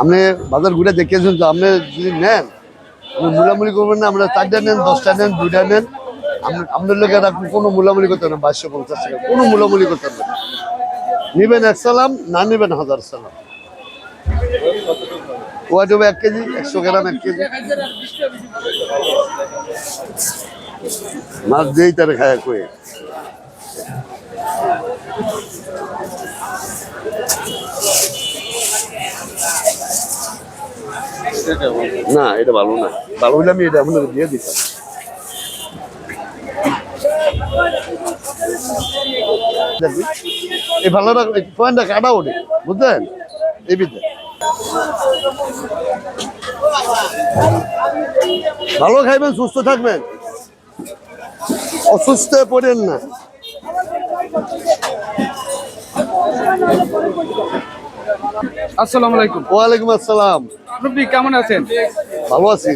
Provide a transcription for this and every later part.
আপনি বাজার ঘুরে দেখিয়েছেন তো, আপনি যদি নেন মূলামূলি করবেন না, আমরা চারটা নেন, দশটা নেন, দুইটা নেন আপনার লোক আপনি কোনো মূলামূলি করতে না, বাইশশো পঞ্চাশ টাকা, কোনো মূলামূলি করতে না। নিবেন এক সালাম, না নিবেন হাজার সালাম। এক কেজি, একশো গ্রাম এক কেজি। মাছ দিয়েই তারা খায় কয়ে না, এটা ভালো না। ভালো হলে আমি এটা আপনাকে দিয়ে দিতাম? এই ভালোটা পয়েন্টটা কাটা ওঠে, বুঝলেন? এই বিদ্যা ভালো খাইবেন, সুস্থ থাকবেন। অসুস্থ পড়েন না। আসসালামু আলাইকুম। ওয়ালাইকুম আসসালাম। রুবি কেমন আছেন? ভালো আছি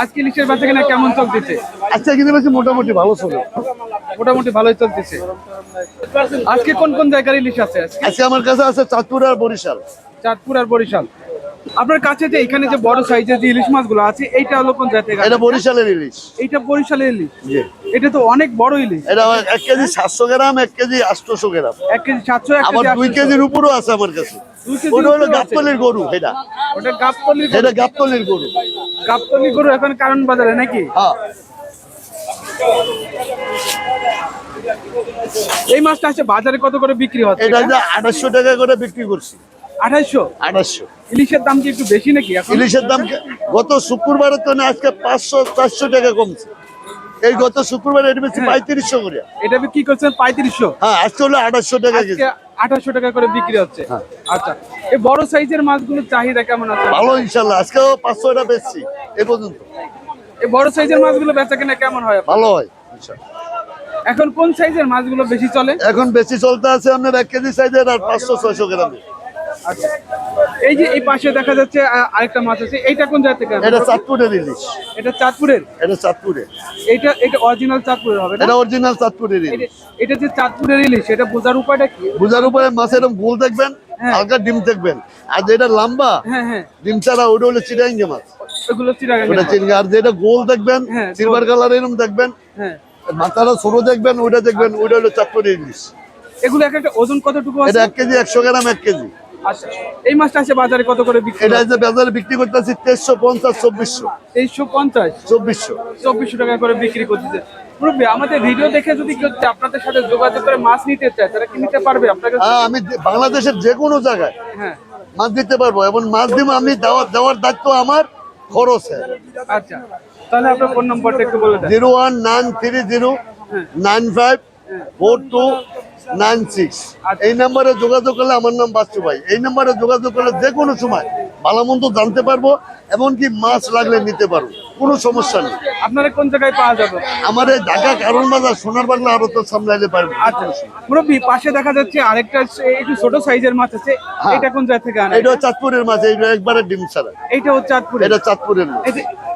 আজকে ইলিশের কেনা কেমন চলতেছে? আজকে বেশি মোটামুটি ভালো চলে মোটামুটি ভালোই চলতেছে। আজকে কোন কোন জায়গার ইলিশ আছে আজকে আমার কাছে আছে চাঁদপুর আর বরিশাল। চাঁদপুর আর বরিশাল। আপনার কাছে যে এখানে যে বড় সাইজের যে ইলিশ মাছগুলো আছে এইটা হলো কোন জায়গা এটা বরিশালের ইলিশ। এইটা বরিশালের ইলিশ? এটা তো অনেক বড় ইলিশ। এটা এক কেজি সাতশো গ্রাম এক কেজি আটশোশো গ্রাম। এক কেজি সাতশো আবার দুই 800 কেজির উপরও আছে আমার কাছে। ওটা হলো গাবতলির গরু এটা। ওটা এটা গাবতলির গরু। গরু এখন কারণ বাজারে নাকি? হ্যাঁ। এই মাছটা আছে বাজারে কত করে বিক্রি হচ্ছে এটা যে আঠাশশো টাকা করে বিক্রি করছি। আঠাইশো ইলিশের দাম কি একটু বেশি নাকি এখন? ইলিশের দাম গত শুক্রবারের তো না আজকে পাঁচশো চারশো টাকা কমছে। এই গত শুক্রবার এটা বেশি হ্যাঁ। পঁয়ত্রিশশো করে। এটা কি করছেন? পঁয়ত্রিশশো? হ্যাঁ আজকে হলো আঠাশশো টাকা আঠাশশো টাকা করে বিক্রি হচ্ছে। হ্যাঁ। আচ্ছা এই বড় সাইজের মাছগুলোর চাহিদা কেমন আছে? ভালো ইনশাল্লাহ। আজকেও পাঁচশোটা বেচছি এ পর্যন্ত। এই বড় সাইজের মাছগুলো বেচা কিনা কেমন হয়? ভালো হয় এখন কোন সাইজের মাছগুলো বেশি চলে? এখন বেশি চলতে আছে আপনার এক কেজি সাইজের আর পাঁচশো ছয়শো গ্রামের আচ্ছা। এই যে এই পাশে দেখা যাচ্ছে আরেকটা মাছ আছে। এইটা কোন জায়গা থেকে এটা চাঁদপুরের ইলিশ। এটা চাঁদপুরের? এটা চাঁদপুরের। এইটা এটা অরিজিনাল চাঁদপুরের হবে এটা অরিজিনাল চাঁদপুরের ইলিশ। এটা- এটা যে চাঁদপুরের ইলিশ এটা বোঝার উপায়টা কি? বুঝার উপরে মাছ এরকম গোল দেখবেন হ্যাঁ। হালকা ডিম দেখবেন। আর যেটা লম্বা হ্যাঁ হ্যাঁ। ডিম ছাড়া ওটা হলো চিরাঙ্গে মাছ। এগুলো ওটা মাছ। আর যেটা গোল দেখবেন সিলভার কালার এরকম দেখবেন হ্যাঁ। মাথাটা ছোট দেখবেন ওইটা দেখবেন ওইটা হলো চাঁদপুরের ইলিশ। এগুলো এক একটা ওজন কতটুকু আছে? এটা এক কেজি একশো গ্রাম এক কেজি। আচ্ছা এই মাছটা আছে বাজারে কত করে বিক্রি এটা যে বাজারে বিক্রি করতেছি তেইশশো পঞ্চাশ চব্বিশশো। তেইশশো পঞ্চাশ? চব্বিশশো। চব্বিশশো টাকা করে বিক্রি করতেছে। মুরব্বী আমাদের ভিডিও দেখে যদি কেউ আপনাদের সাথে যোগাযোগ করে মাছ নিতে চায় তারা কি নিতে পারবে? আপনার কাছে হ্যাঁ আমি বাংলাদেশের যে কোনো জায়গায় হ্যাঁ। মাছ দিতে পারব এবং মাছ দিব আমি দেওয়ার দেওয়ার দায়িত্ব আমার খরচ আচ্ছা। তাহলে আপনার ফোন নম্বরটা একটু বলে দেন। Zero one nine three zero nine five four two nine six. এই নাম্বারে যোগাযোগ করলে আমার নাম বাচ্চু ভাই। এই নাম্বারে যোগাযোগ করলে যে কোনো সময় ভালো মন্দ জানতে পারব এমনকি মাছ লাগলে নিতে পারব। কোনো সমস্যা নেই। আপনারা কোন জায়গায় পাওয়া যাবে? আমার এই ঢাকা কারণ বাজার সোনার বাংলা আরও তো সামলাইতে পারব। আচ্ছা মুরব্বী পাশে দেখা যাচ্ছে আরেকটা একটু ছোট সাইজের মাছ আছে হ্যাঁ। এটা কোন জায়গা থেকে আনা এটা চাঁদপুরের মাছ এইটা একবারে ডিম ছাড়া। এইটা হচ্ছে চাঁদপুর এটা চাঁদপুরের মাছ।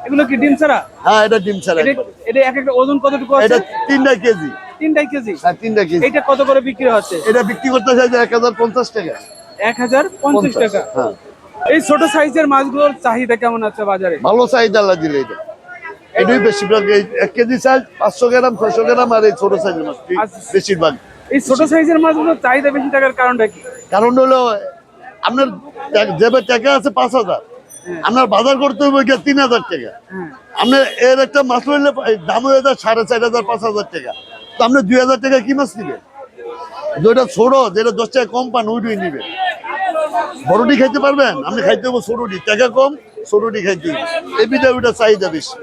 এগুলো কি ডিম ছাড়া? হ্যাঁ এটা ডিম ছাড়া এটা এটা এক একটা ওজন কতটুকু আছে? এটা তিনটা কেজি। তিনটাই কেজি? হ্যাঁ তিনটা কেজি। এইটা কত করে বিক্রি হচ্ছে? এটা বিক্রি করতে চাই এক হাজার পঞ্চাশ টাকা। এক হাজার পঞ্চাশ টাকা? হ্যাঁ। এই ছোট সাইজের মাছগুলোর চাহিদা কেমন আছে বাজারে? ভালো চাহিদা দিলে এটা। এটাই বেশিরভাগ এক কেজি সাইজ পাঁচশো গ্রাম ছয়শো গ্রাম আর এই ছোট সাইজের মাছ আচ্ছা। বেশিরভাগ। এই ছোট সাইজের মাছগুলোর চাহিদা বেশি থাকার কারণটা কি? কারণ হলো আপনার ট্যাক- টাকা আছে পাঁচ হাজার আপনার বাজার করতে হবে তিন হাজার টাকা। হ্যাঁ। আপনার এর একটা মাছ হইলে দাম হয়ে যায় সাড়ে চার হাজার পাঁচ হাজার টাকা। আপনি দুই হাজার টাকা কি মাছ নিবে যেটা ছোট, যেটা দশ টাকা কম পান, ওইটাই নিবে বড়টি খাইতে পারবেন? আমি খাইতে হব ছোটটি। টাকা কম, ছোটটি খাইতে হবে। এবিটা ওইটা চাহিদা বেশি।